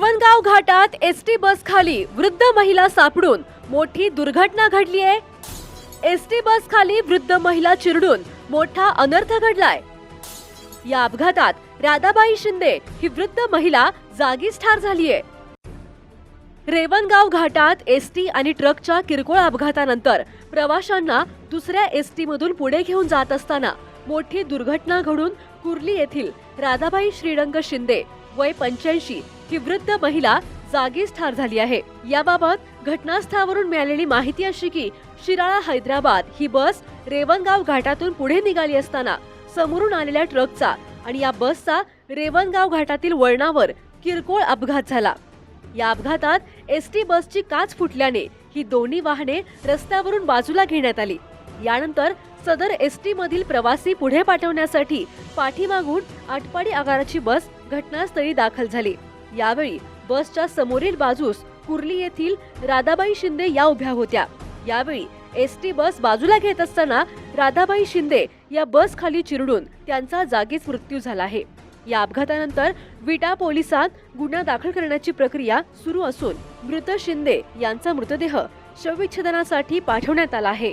रेवणगाव घाटात S T bus खाली वृद्ध महिला सापडून मोठी दुर्घटना घडली आहे. एस टी बस खाली वृद्ध महिला चिरडून मोठा अनर्थ घडलाय. या अपघातात राधाबाई शिंदे ही वृद्ध महिला जागीच ठार झालीय. रेवणगाव घाटात एस टी आणि ट्रकच्या किरकोळ अपघातानंतर प्रवाशांना दुसऱ्या एस टी मधून पुढे घेऊन जात असताना मोठी दुर्घटना घडून कुर्ली येथील राधाबाई श्रीरंग शिंदे वय पंच्याऐंशी ही वृद्ध महिला जागीच ठार झाली आहे. याबाबत घटनास्थळावरून मिळालेली माहिती अशी की शिराळा हैदराबाद ही बस रेवणगाव घाटातून पुढे निघाली असताना समोरून आलेल्या ट्रकचा आणि या बसचा रेवणगाव घाटातील वळणावर किरकोळ अपघात झाला. या अपघातात एस टी बसची काच फुटल्याने ही दोन्ही वाहने रस्त्यावरून बाजूला घेण्यात आली. यानंतर सदर एस टी मधील प्रवासी पुढे पाठवण्यासाठी पाठीमागून आटपाडी आगाराची बस घटनास्थळी दाखल झाली. यावेळी बसच्या समोरील बाजूस कुर्ली येथील राधाबाई शिंदे या उभ्या होत्या. यावेळी एस टी बस बाजूला घेत असताना राधाबाई शिंदे या बस खाली चिरडून त्यांचा जागीच मृत्यू झाला आहे. या अपघातानंतर विटा पोलिसात गुन्हा दाखल करण्याची प्रक्रिया सुरू असून मृत शिंदे यांचा मृतदेह शवविच्छेदनासाठी पाठवण्यात आला आहे.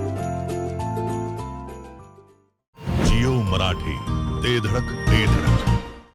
मराठी. ते धडक